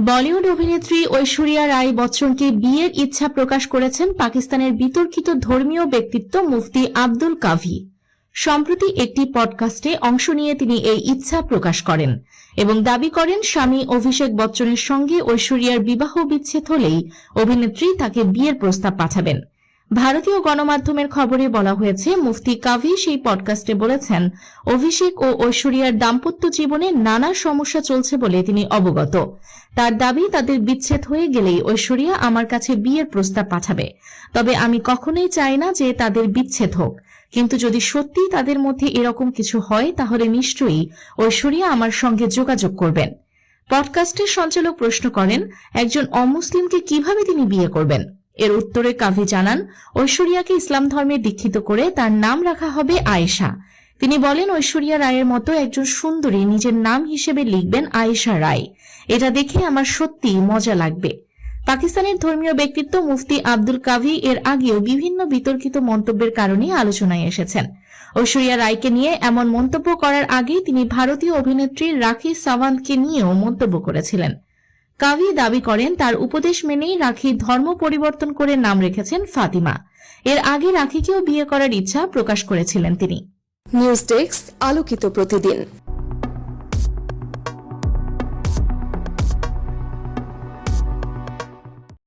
বলিউড অভিনেত্রী ঐশ্বরিয়া রায় বচ্চনকে বিয়ের ইচ্ছা প্রকাশ করেছেন পাকিস্তানের বিতর্কিত ধর্মীয় ব্যক্তিত্ব মুফতি আব্দুল কাভি। সম্প্রতি একটি পডকাস্টে অংশ নিয়ে তিনি এই ইচ্ছা প্রকাশ করেন এবং দাবি করেন স্বামী অভিষেক বচ্চনের সঙ্গে ঐশ্বরিয়ার বিবাহ বিচ্ছেদ হলেই অভিনেত্রী তাকে বিয়ের প্রস্তাব পাঠাবেন। ভারতীয় গণমাধ্যমের খবরে বলা হয়েছে, মুফতি কাভি সেই পডকাস্টে বলেছেন, অভিষেক ও ঐশ্বরিয়ার দাম্পত্য জীবনে নানা সমস্যা চলছে বলে তিনি অবগত। তার দাবি, তাদের বিচ্ছেদ হয়ে গেলেই ঐশ্বরিয়া আমার কাছে বিয়ের প্রস্তাব পাঠাবে। তবে আমি কখনোই চাই না যে তাদের বিচ্ছেদ হোক। কিন্তু যদি সত্যি তাদের মধ্যে এরকম কিছু হয়, তাহলে নিশ্চয়ই ঐশ্বরিয়া আমার সঙ্গে যোগাযোগ করবেন। পডকাস্টের সঞ্চালক প্রশ্ন করেন, একজন অমুসলিমকে কীভাবে তিনি বিয়ে করবেন? এর উত্তরে কাভি জানান, ঐশ্বরিয়াকে ইসলাম ধর্মে দীক্ষিত করে তার নাম রাখা হবে আয়েশা। তিনি বলেন, ঐশ্বরিয়া রায়ের মতো একজন সুন্দরী নিজের নাম হিসেবে লিখবেন আয়েশা রায়। এটা দেখে আমার সত্যি মজা লাগবে। পাকিস্তানের ধর্মীয় ব্যক্তিত্ব মুফতি আব্দুল কাভি এর আগেও বিভিন্ন বিতর্কিত মন্তব্যের কারণে আলোচনায় এসেছেন। ঐশ্বরিয়া রায়কে নিয়ে এমন মন্তব্য করার আগেই তিনি ভারতীয় অভিনেত্রী রাখি সাওয়ান্তকে নিয়েও মন্তব্য করেছিলেন। কাভি দাবি করেন, তার উপদেশ মেনেই রাখি ধর্ম পরিবর্তন করে নাম রেখেছেন ফাতিমা। এর আগে রাখিকেও বিয়ে করার ইচ্ছা প্রকাশ করেছিলেন তিনি। নিউজ ডেস্ক, আলোকিত প্রতিদিন।